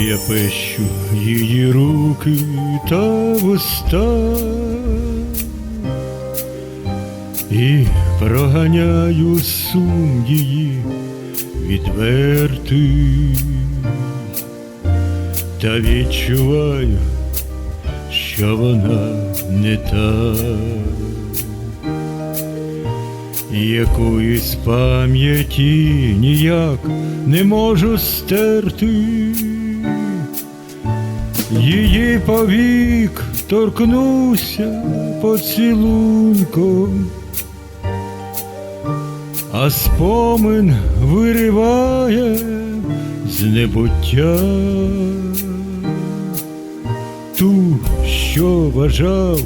Я пещу її руки та вуста і проганяю сум її відвертий, та відчуваю, що вона не та, із пам'яті ніяк не можу стерти. Її повік торкнуся поцілунком, а спомин вириває з небуття ту, що вважав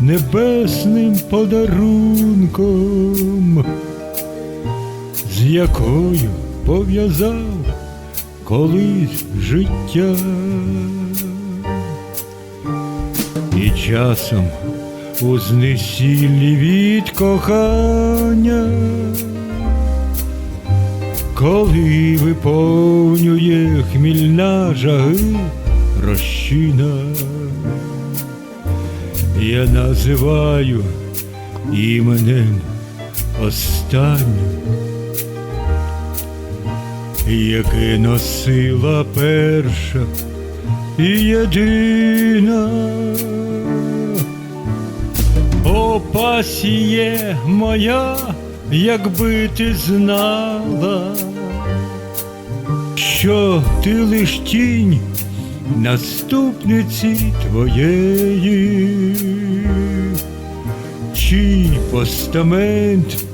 небесним подарунком, з якою пов'язав колись життя. І часом у знесіллі від кохання, коли виповнює хмільна жаги розчина, я називаю іменем останнім яке носила перша і єдина. Пасіє моя, якби ти знала, що ти лиш тінь наступниці твоєї, чий постамент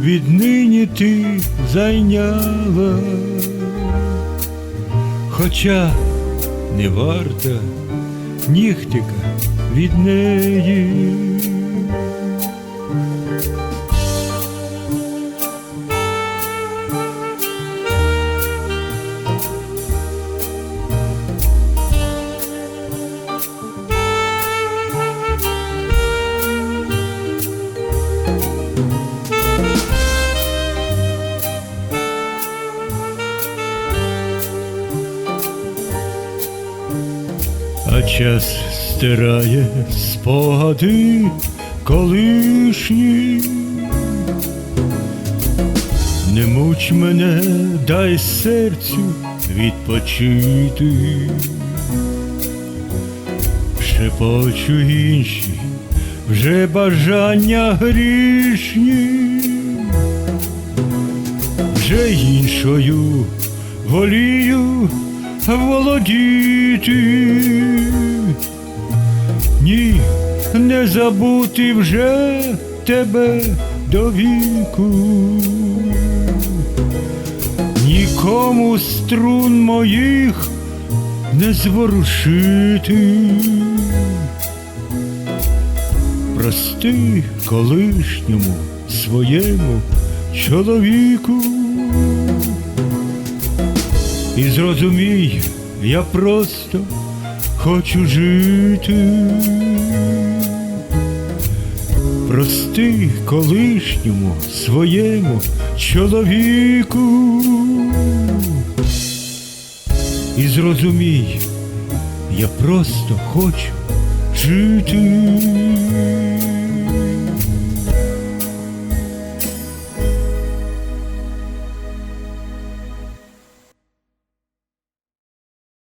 віднині ти зайняла, хоча не варта нігтика від неї. А час стирає спогади колишні. Не муч мене, дай серцю відпочити. Шепочу інші, вже бажання грішні, вже іншою волію володіти. Ні, не забути вже тебе до віку. Нікому струн моїх не зворушити. Прости колишньому своєму чоловіку. І зрозумій, я просто хочу жити. Прости колишньому своєму чоловіку. І зрозумій, я просто хочу жити.